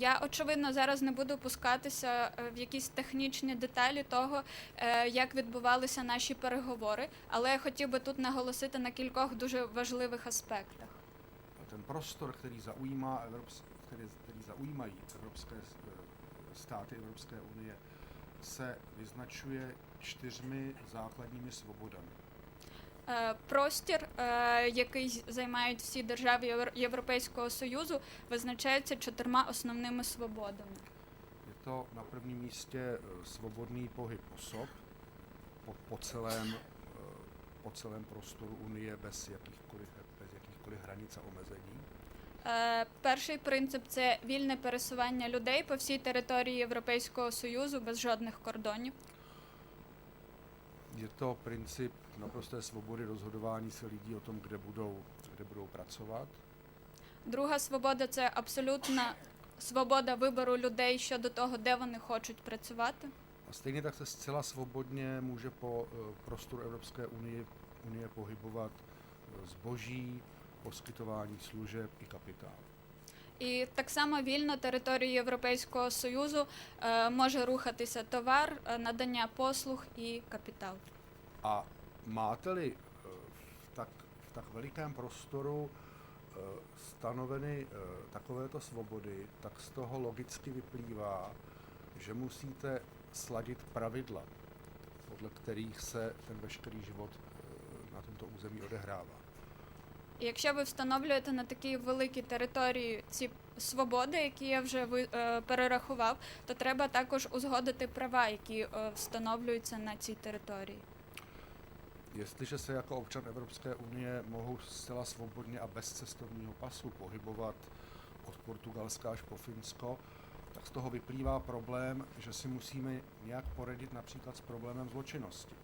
Я очевидно зараз не буду пускатися е, в якісь технічні деталі того, е, як відбувалися наші переговори, але я хотів би тут наголосити на кількох дуже важливих аспектах. Ten prostor, který, zaujímá Evrops, který, který zaujímají evropské eh, státy Evropské unie, se vyznačuje čtyřmi základními svobodami. Е, Простір, е, який займають всі держави Європейського Союзу, визначається чотирма основними свободами. Je to na prvním místě eh, svobodný pohyb osob po, po, celém, eh, po celém prostoru Unie bez jakýchkoliv, bez jakýchkoliv hranic a omezení. Е, Перший принцип це вільне пересування людей по всій території Європейського Союзу без жодних кордонів. Je to princip naprosté svobody rozhodování se lidí o tom, kde budou, kde budou pracovat. Друга свобода це абсолютна свобода вибору людей щодо того, де вони хочуть працювати. A stejně tak se zcela svobodně může po eh, prostoru Evropské unie, unie pohybovat eh, zboží, poskytování služeb i kapitál. І так само вільно територією Європейського Союзу е, може рухатися товар, е, надання послуг і капітал. A máte-li eh, v tak, v tak velikém prostoru eh, stanoveny eh, takovéto svobody, tak z toho logicky vyplývá, že musíte sladit pravidla, podle kterých se ten veškerý život eh, na tomto území odehrává. І якщо ви встановлюєте на такій великій території ці свободи, які я вже ви, е, перерахував, то треба також узгодити права, які е, встановлюються на цій території. Jestliže se jako občan Evropské unie mohu zcela svobodně a bez cestovního pasu pohybovat od Portugalska až po Finsko, tak z toho vyplývá problém, že si musíme nějak poradit například s problémem zločinnosti.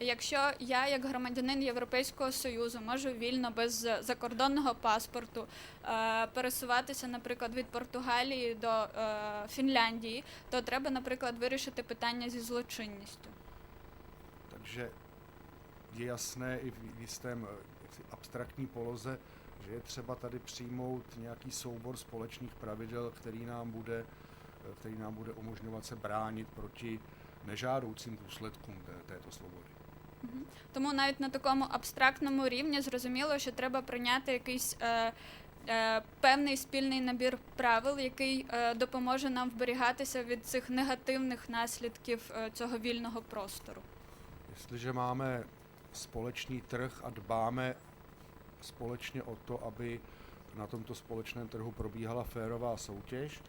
Якщо я, як громадянин Європейського Союзу, можу вільно без закордонного паспорту е, пересуватися, наприклад, від Португалії до е, Фінляндії, то треба, наприклад, вирішити питання зі злочинністю. Takže je jasné i v v jistém eh, jaksi abstraktní poloze, že je třeba tady přijmout nějaký soubor společných pravidel, který nám bude, eh, který nám bude umožňovat se bránit proti nežádoucím důsledkům té, této svobody. Мгм. Тому навіть на такому абстрактному рівні зрозуміло, що треба прийняти якийсь е, е, певний спільний набір правил, який е, допоможе нам вберігатися від цих негативних наслідків е, цього вільного простору. Jestliže máme společný trh a dbáme společně o to, aby na tomto společném trhu probíhala férová soutěž,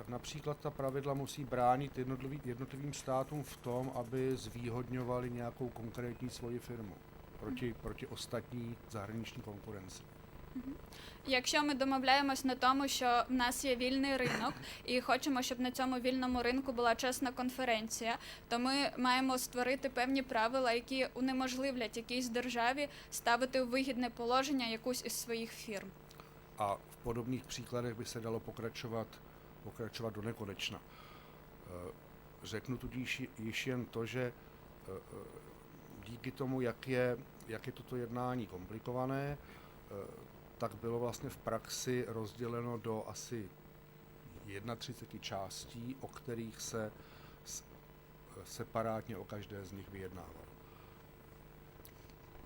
tak například ta pravidla musí bránit jednotlivý, jednotlivým státům v tom, aby zvýhodňovali nějakou konkrétní svoji firmu proti, proti ostatní zahraniční konkurenci. Якщо ми домовляємось на тому, що в нас є вільний ринок і хочемо, щоб на цьому вільному ринку була чесна конференція, то ми маємо створити певні правила, які унеможливлять якійсь державі ставити у вигідне положення якусь із своїх фірм. A v podobných příkladech by se dalo pokračovat, pokračovat do nekonečna. Eh, Řeknu tudíž již jen to, že eh, eh, díky tomu, jak je, jak je toto jednání komplikované, tak bylo vlastně v praxi rozděleno do asi 31 částí, o kterých se separátně o každé z nich vyjednávalo.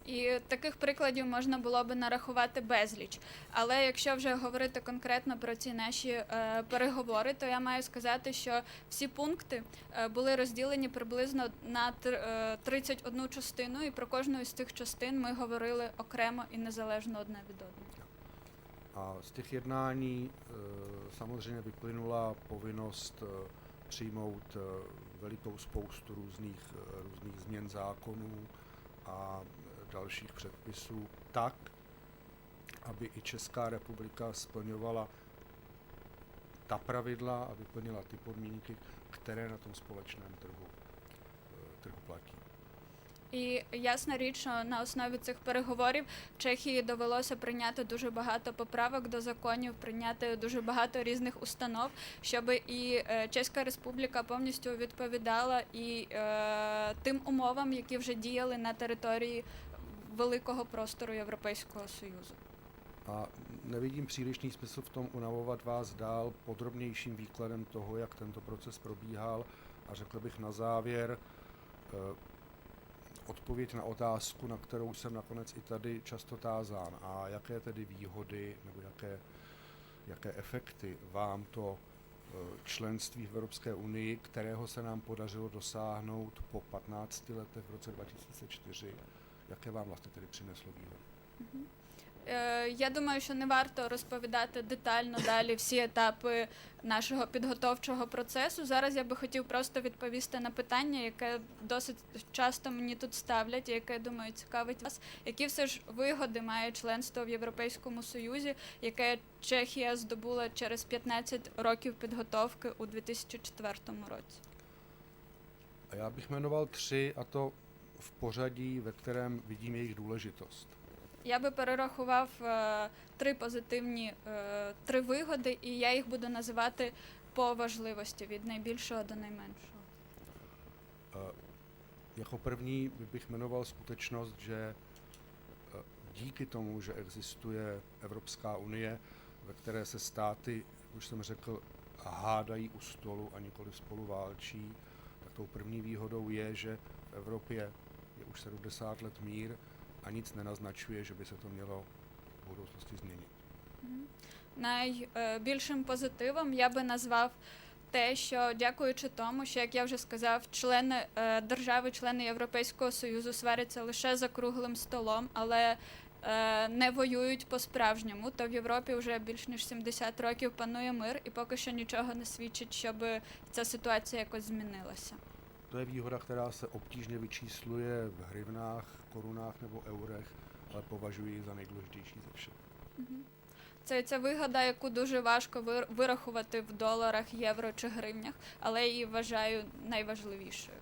І таких прикладів можна було би нарахувати безліч. Але якщо вже говорити конкретно про ці наші е, переговори, то я маю сказати, що всі пункти е, були розділені приблизно на тр- е, 31 частину, і про кожну з цих частин ми говорили окремо і незалежно одне від одного. A z těch jednání e, samozřejmě vyplynula povinnost e, přijmout velikou spoustu různých, e, různých změn zákonů a dalších předpisů tak, aby i Česká republika splňovala ta pravidla a vyplnila ty podmínky, které na tom společném trhu, e, trhu platí. І ясна річ, що на основі цих переговорів Чехії довелося прийняти дуже багато поправок до законів, прийняти дуже багато різних установ, щоб і Чеська Республіка повністю відповідала і е, тим умовам, які вже діяли на території Velikého prostoru Evropského svazu. A nevidím přílišný smysl v tom unavovat vás dál podrobnějším výkladem toho, jak tento proces probíhal. A řekl bych na závěr eh, odpověď na otázku, na kterou jsem nakonec i tady často tázán. A jaké tedy výhody nebo jaké, jaké efekty vám to eh, členství v Evropské unii, kterého se nám podařilo dosáhnout po 15 letech v roce 2004, jaké vám vlastně tedy přineslo výhody? Е, Я думаю, що не варто розповідати детально далі всі етапи нашого підготовчого процесу. Зараз я би хотів просто відповісти на питання, яке досить часто мені тут ставлять, і яке думаю цікавить вас. Які все ж вигоди має членство в Європейському Союзі, яке Чехія здобула через 15 років підготовки у 2004 році? Já bych jmenoval tři, a to v pořadí, ve kterém vidím jejich důležitost. Я би перерахував е, три позитивні е, три вигоди, і я їх буду називати по важливості від найбільшого до найменшого. Eh, Jako první bych jmenoval skutečnost, že eh, díky tomu, že existuje Evropská unie, ve které se státy, jak už jsem řekl, hádají u stolu a nikoli spolu válčí, tak tou první výhodou je, že v Evropě je už 70 let mír a nic nenaznačuje, že by se to mělo v budoucnosti změnit. Найбільшим позитивом я би назвав те, що дякуючи тому, що як я вже сказав, члени держави, члени Європейського Союзу сваряться лише за круглим столом, але не воюють по-справжньому, то в Європі вже більш ніж 70 років панує мир, і поки що нічого не свідчить, щоб ця ситуація якось змінилася. To je výhoda, která se obtížně vyčísluje v hryvnách, korunách nebo eurech, ale považuji ji za nejdůležitější ze všech. Це ця вигода, яку дуже важко вир- вирахувати в доларах, євро чи гривнях, але її вважаю найважливішою.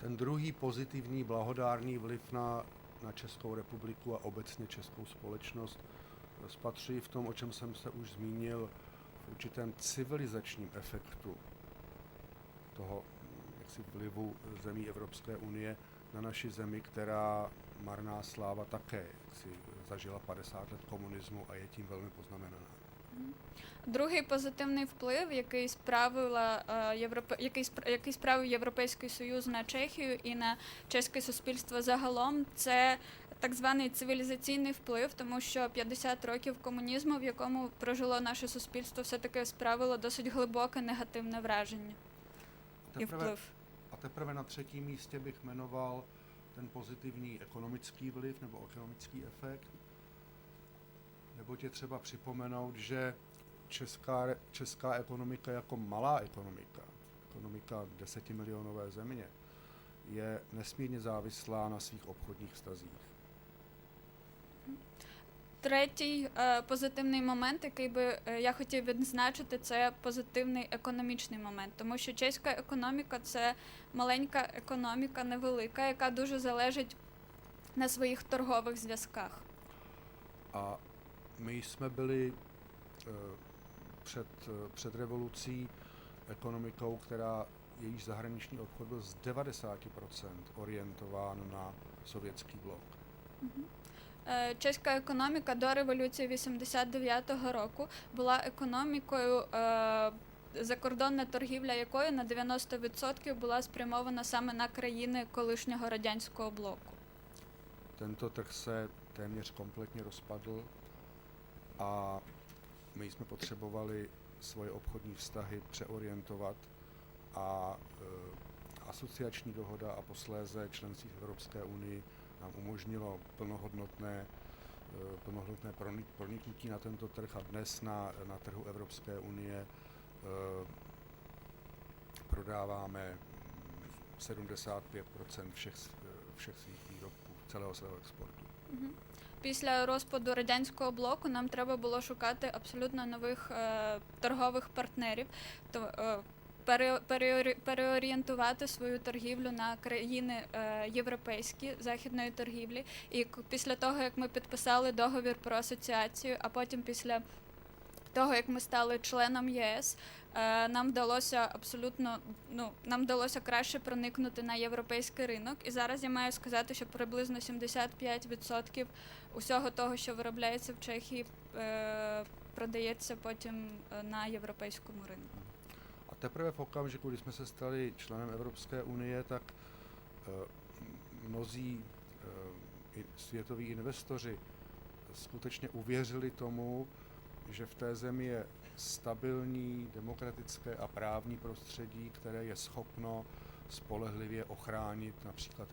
Ten druhý pozitivní blahodárný vliv na, na Českou republiku a obecně českou společnost spatřuji v tom, o čem jsem se už zmínil, v určitém civilizačním efektu toho jaksi vlivu zemí Evropské unie na naši zemi, která marná sláva také jaksi zažila 50 let komunismu a je tím velmi poznamenaná. Другий позитивний вплив, який справила Європе... який, який справив Європейський Союз на Чехію і на чеське суспільство загалом, це так званий цивілізаційний вплив, тому що 50 років комунізму, в якому прожило наше суспільство, все-таки справило досить глибоке негативне враження teprve, vplyv. A teprve na třetím místě bych jmenoval ten pozitivní ekonomický vliv nebo ekonomický efekt. Nebo tě třeba připomenout, že česká, česká ekonomika jako malá ekonomika, ekonomika desetimilionové země, je nesmírně závislá na svých obchodních stazích Третій е, позитивний момент, який би е, я хотів відзначити, це позитивний економічний момент, тому що чеська економіка це маленька економіка, невелика, яка дуже залежить на своїх торгових зв'язках. A my jsme byli eh, před, před revolucí ekonomikou, která jejíž zahraniční obchod byl z 90% orientován na sovětský blok. Е, Чеська економіка до революції 89-го року була економікою, е, закордонна торгівля якої на 90% була спрямована саме на країни колишнього радянського блоку. Tento trh se téměř kompletně rozpadl a my jsme potřebovali svoje obchodní vztahy přeorientovat a e, asociační dohoda a posléze členství v Evropské unii nám umožnilo plnohodnotné, e, plnohodnotné pronik- proniknutí na tento trh a dnes na, na trhu Evropské unie e, prodáváme mm, 75 všech, s- všech svých výrobků, celého svého exportu. Мгм. Після розпаду радянського блоку нам треба було шукати абсолютно нових е, торгових партнерів, то е, пере, переорі- переорієнтувати свою торгівлю на країни е, європейські західної торгівлі. І після того, як ми підписали договір про асоціацію, а потім після того, як ми стали членом єС, е, нам вдалося абсолютно ну нам вдалося краще проникнути на європейський ринок. І зараз я маю сказати, що приблизно 75% усього того, що виробляється в Чехії, е, продається потім на європейському ринку. Teprve v okamžiku, kdy jsme se stali členem Evropské unie, tak eh, mnozí eh, světoví investoři skutečně uvěřili tomu, že v té zemi je stabilní, demokratické a právní prostředí, které je schopno spolehlivě ochránit například,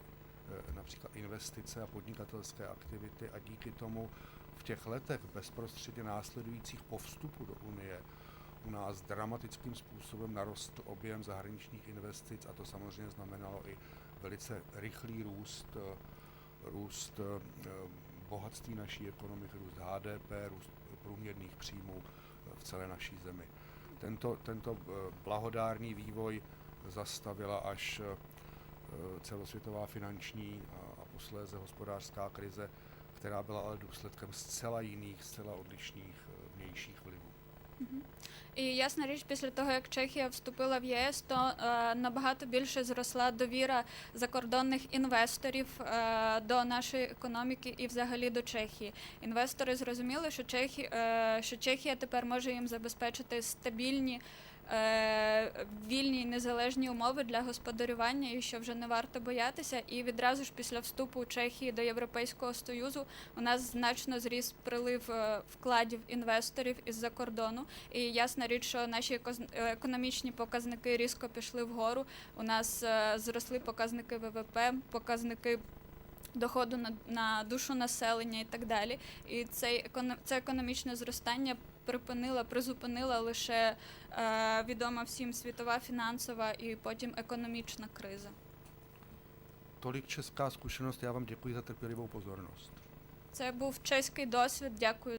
eh, například investice a podnikatelské aktivity a díky tomu v těch letech bezprostředně následujících po vstupu do Unie u nás dramatickým způsobem narostl objem zahraničních investic a to samozřejmě znamenalo i velice rychlý růst, eh, růst eh, bohatství naší ekonomiky, růst HDP, růst průměrných příjmů eh, v celé naší zemi. Tento, tento blahodárný vývoj zastavila až celosvětová finanční a, posléze hospodářská krize, která byla ale důsledkem zcela jiných, zcela odlišných vnějších. І ясна річ, після того як Чехія вступила в ЄС, то е, набагато більше зросла довіра закордонних інвесторів е, до нашої економіки і взагалі до Чехії. Інвестори зрозуміли, що Чехі, е, що Чехія тепер може їм забезпечити стабільні. Е, Вільні і незалежні умови для господарювання, і що вже не варто боятися. І відразу ж після вступу Чехії до Європейського Союзу у нас значно зріс прилив е, вкладів інвесторів із-за кордону. І ясна річ, що наші е, економічні показники різко пішли вгору. У нас зросли показники ВВП, показники. Доходу на, на душу населення і так далі. І цей це економічне зростання припинила, призупинила лише е, відома всім світова фінансова і потім економічна криза. Толік чеська скушеність. Я вам дякую за trpělivou позорність. Це був чеський досвід. Дякую